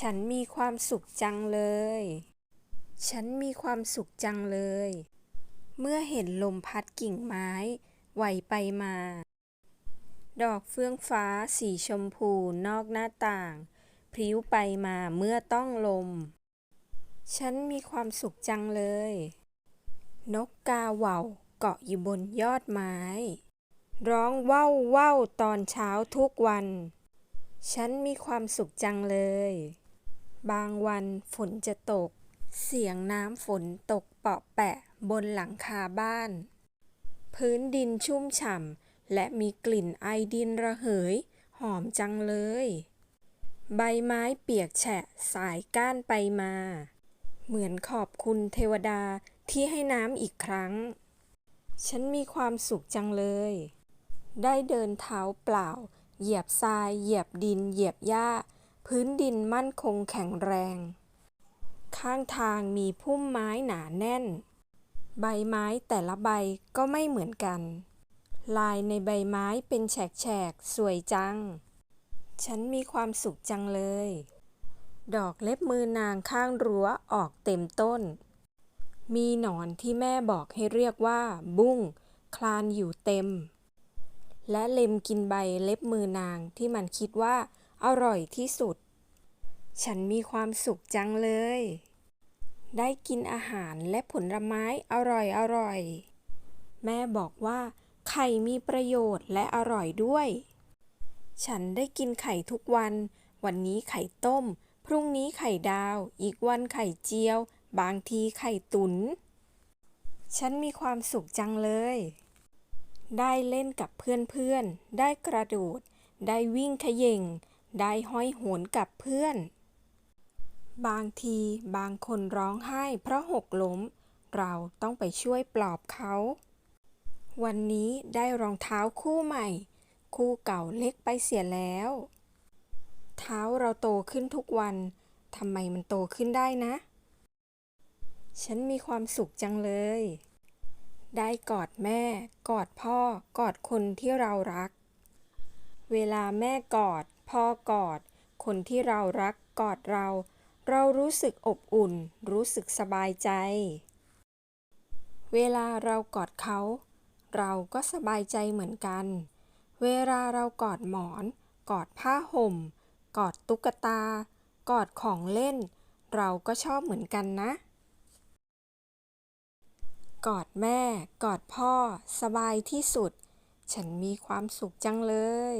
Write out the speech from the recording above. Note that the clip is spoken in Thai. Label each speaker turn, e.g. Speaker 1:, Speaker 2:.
Speaker 1: ฉันมีความสุขจังเลย ฉันมีความสุขจังเลย เมื่อเห็นลมพัดกิ่งไม้ไหวไปมา ดอกเฟื่องฟ้าสีชมพูนอกหน้าต่างพริ้วไปมาเมื่อต้องลม ฉันมีความสุขจังเลย นกกาเหว่าเกาะอยู่บนยอดไม้ ร้องว่าวว่าวตอนเช้าทุกวัน ฉันมีความสุขจังเลย บางวันฝนจะตก เสียงน้ำฝนตกเปาะแปะบนหลังคาบ้าน พื้นดินชุ่มฉ่ำและมีกลิ่นไอดินระเหย หอมจังเลย ใบไม้เปียกแฉะสายก้านไปมา เหมือนขอบคุณเทวดาที่ให้น้ำอีกครั้ง ฉันมีความสุขจังเลย ได้เดินเท้าเปล่า เหยียบทราย เหยียบดิน เหยียบหญ้า พื้นดินมั่นคงแข็งแรง ข้างทางมีพุ่มไม้หนาแน่น ใบไม้แต่ละใบก็ไม่เหมือนกัน ลายในใบไม้เป็นแฉกๆ สวยจัง ฉันมีความสุขจังเลย ดอกเล็บมือนางข้างรั้วออกเต็มต้น มีหนอนที่แม่บอกให้เรียกว่า บุ้ง คลานอยู่เต็ม และเล็มกินใบเล็บมือนางที่มันคิดว่า อร่อยที่สุด ฉันมีความสุขจังเลย ได้กินอาหารและผลไม้อร่อยอร่อย แม่บอกว่า ไข่มีประโยชน์และอร่อยด้วย ฉันได้กินไข่ทุกวัน วันนี้ไข่ต้ม พรุ่งนี้ไข่ดาว อีกวันไข่เจียว บางทีไข่ตุน๋น ฉันมีความสุขจังเลยได้เล่นกับเพื่อนๆ ได้กระโดด ได้วิ่งขย่ง ได้ห้อยโหนกับเพื่อน บางทีบางคนร้องไห้เพราะหกล้ม เราต้องไปช่วยปลอบเขา วันนี้ได้รองเท้าคู่ใหม่ คู่เก่าเล็กไปเสียแล้ว เท้าเราโตขึ้นทุกวันทำไมมันโตขึ้นได้นะ ฉันมีความสุขจังเลย ได้กอดแม่ กอดพ่อ กอดคนที่เรารัก เวลาแม่กอด พ่อกอด คนที่เรารักกอดเรา เรารู้สึกอบอุ่น รู้สึกสบายใจ เวลาเรากอดเขา เราก็สบายใจเหมือนกัน เวลาเรากอดหมอน กอดผ้าห่ม กอดตุ๊กตา กอดของเล่น เราก็ชอบเหมือนกันนะ กอดแม่ กอดพ่อ สบายที่สุด ฉันมีความสุขจังเลย